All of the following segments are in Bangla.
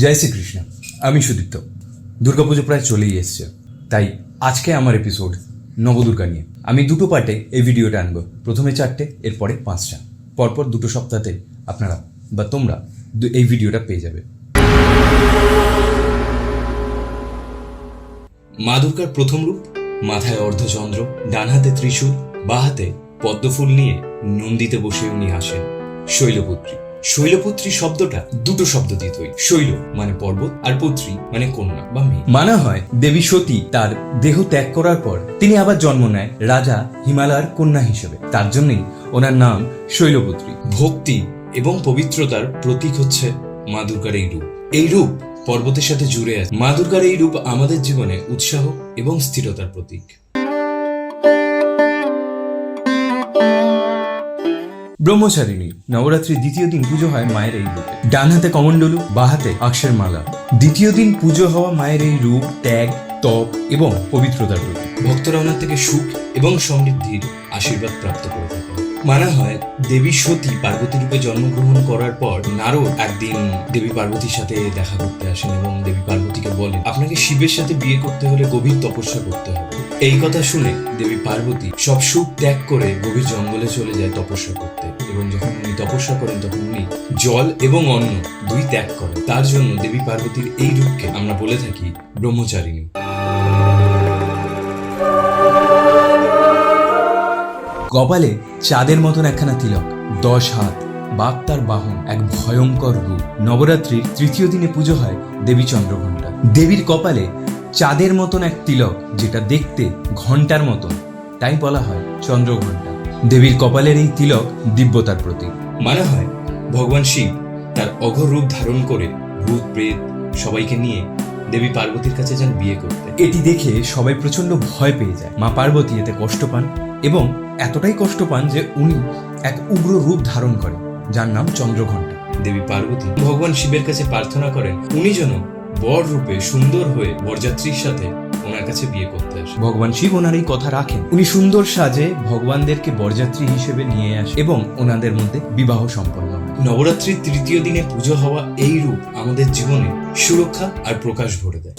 জয় শ্রীকৃষ্ণ, আমি সুদীপ্ত। দুর্গাপুজো প্রায় চলেই এসছে। তাই আজকে আমার এপিসোড নবদুর্গা নিয়ে। আমি দুটো পার্টে এই ভিডিওটা আনব। প্রথমে চারটে, এরপরে পাঁচটা। পরপর দুটো সপ্তাহতে আপনারা বা তোমরা এই ভিডিওটা পেয়ে যাবে। মা দুর্গার প্রথম রূপ, মাথায় অর্ধচন্দ্র, ডান হাতে ত্রিশূল, বা হাতে পদ্মফুল নিয়ে নন্দিতে বসে উনি আসেন শৈলপুত্রী। শৈলপুত্রী শব্দটা দুটো শব্দ দিয়ে তৈরি। শৈল মানে পর্বত আর পুত্রী মানে কন্যা বা মেয়ে। মানা হয় দেবী সতী তার দেহ ত্যাগ করার পর তিনি আবার জন্ম নেয় রাজা হিমালয়ের কন্যা হিসেবে। তার জন্যই ওনার নাম শৈলপুত্রী। ভক্তি এবং পবিত্রতার প্রতীক হচ্ছে মা দুর্গার এই রূপ। এই রূপ পর্বতের সাথে জুড়ে আছে। মা দুর্গার এই রূপ আমাদের জীবনে উৎসাহ এবং স্থিরতার প্রতীক। ব্রহ্মচারিণী, নবরাত্রির দ্বিতীয় দিন পুজো হয় মায়ের এই রূপে। ডান হাতে কমণ্ডলু বা হাতে অক্ষের মালা। দ্বিতীয় দিন পুজো হওয়া মায়ের এই রূপ, ত্যাগ, তপ এবং পবিত্রতার প্রতীক। ভক্তরা ওনার থেকে সুখ এবং সমৃদ্ধির আশীর্বাদ প্রাপ্ত করে থাকেন। মানা হয় দেবী সতী পার্বতী রূপে জন্মগ্রহণ করার পর নারদ একদিন দেবী পার্বতীর সাথে দেখা করতে আসেন এবং দেবী পার্বতীকে বলেন, আপনাকে শিবের সাথে বিয়ে করতে হলে গভীর তপস্যা করতে হবে। এই কথা শুনে দেবী পার্বতী সব সুখ ত্যাগ করে গভীর জঙ্গলে চলে যায় তপস্যা করতে এবং যখন উনি তপস্যা করেন তখন উনি জল এবং অন্ন দুই ত্যাগ করেন। তার জন্য দেবী পার্বতীর এই রূপকে আমরা বলে থাকি ব্রহ্মচারিণী। কপালে চাঁদের মতন একখানা তিলক, দশ হাত, বাঘ বাহন, এক ভয়ঙ্কর রূপ। নবরাত্রির তৃতীয় দিনে পুজো হয় দেবী চন্দ্রঘণ্টা। দেবীর কপালে চাঁদের মতন এক তিলক, যেটা দেখতে ঘণ্টার মতন। তাই বলা হয় চন্দ্রঘণ্টা। দেবীর কপালের এই তিলক দিব্যতার প্রতীক। মানা হয় ভগবান শিব তার অঘোর রূপ ধারণ করে ভূত, প্রেত সবাইকে নিয়ে দেবী পার্বতীর কাছে যান বিয়ে করতে। এটি দেখে সবাই প্রচণ্ড ভয় পেয়ে যায়। মা পার্বতী এতে কষ্ট পান। এবং এতটাই কষ্ট পান যে উনি এক উগ্র রূপ ধারণ করেন যার নাম চন্দ্রঘণ্টা। দেবী পার্বতী ভগবান শিবের কাছে প্রার্থনা করেন উনি যেন বর রূপে সুন্দর হয়ে বরযাত্রীর সাথে ওনার কাছে বিয়ে করতে আসে। ভগবান শিব ওনার এই কথা রাখেন। উনি সুন্দর সাজে ভগবানদেরকে বরযাত্রী হিসেবে নিয়ে আসে এবং ওনাদের মধ্যে বিবাহ সম্পন্ন হয়। নবরাত্রির তৃতীয় দিনে পুজো হওয়া এই রূপ আমাদের জীবনে সুরক্ষা আর প্রকাশ ভরে দেয়।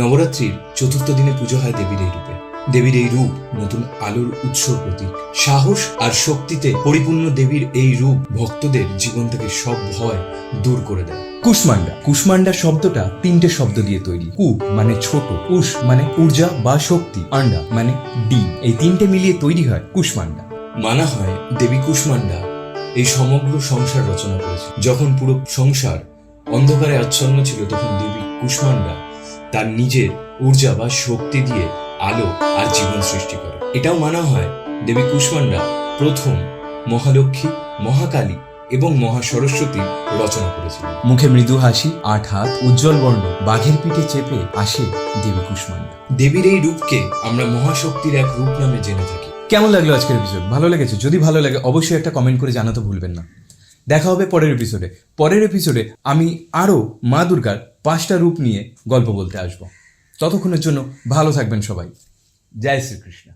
নবরাত্রির চতুর্থ দিনে পুজো হয় দেবীর এই রূপে। দেবীর এই রূপ নতুন আলোর উৎস প্রতীক। সাহস আর শক্তিতে পরিপূর্ণ দেবীর এই রূপ ভক্তদের জীবন থেকে সব ভয় দূর করে দেয়। কুষ্মান্ডা কুষ্মান্ডা শব্দটা তিনটে শব্দ দিয়ে তৈরি। কু মানে ছোট, উষ মানে ঊর্জা বা শক্তি আন্ডা মানে ডিম। এই তিনটে মিলিয়ে তৈরি হয় কুষ্মান্ডা মানা হয় দেবী কুষ্মান্ডা এই সমগ্র সংসার রচনা করেছে। যখন পুরো সংসার অন্ধকারে আচ্ছন্ন ছিল, তখন দেবী কুষ্মান্ডা তার নিজের ঊর্জা বা শক্তি দিয়ে আলো আর জীবন সৃষ্টি করে। এটাও মানা হয় দেবী কুষ্মান্ডা প্রথম মহালক্ষ্মী মহাকালী এবং মহা সরস্বতী রচনা করেছিলেন। মুখে মৃদু হাসি আট হাত উজ্জ্বল বর্ণ বাঘের পিঠে চেপে আসে দেবী কুষ্মান্ডা দেবীর এই রূপকে আমরা মহাশক্তির এক রূপ নামে জেনে থাকি। কেমন লাগল আজকের এপিসোড ভালো লেগেছে? যদি ভালো লাগে অবশ্যই একটা কমেন্ট করে জানাতে ভুলবেন না। দেখা হবে পরের এপিসোডে পরের এপিসোডে আমি আরও মা দুর্গার পাঁচটা রূপ নিয়ে গল্প বলতে আসব। ততক্ষণের জন্য ভালো থাকবেন সবাই। জয় শ্রীকৃষ্ণ।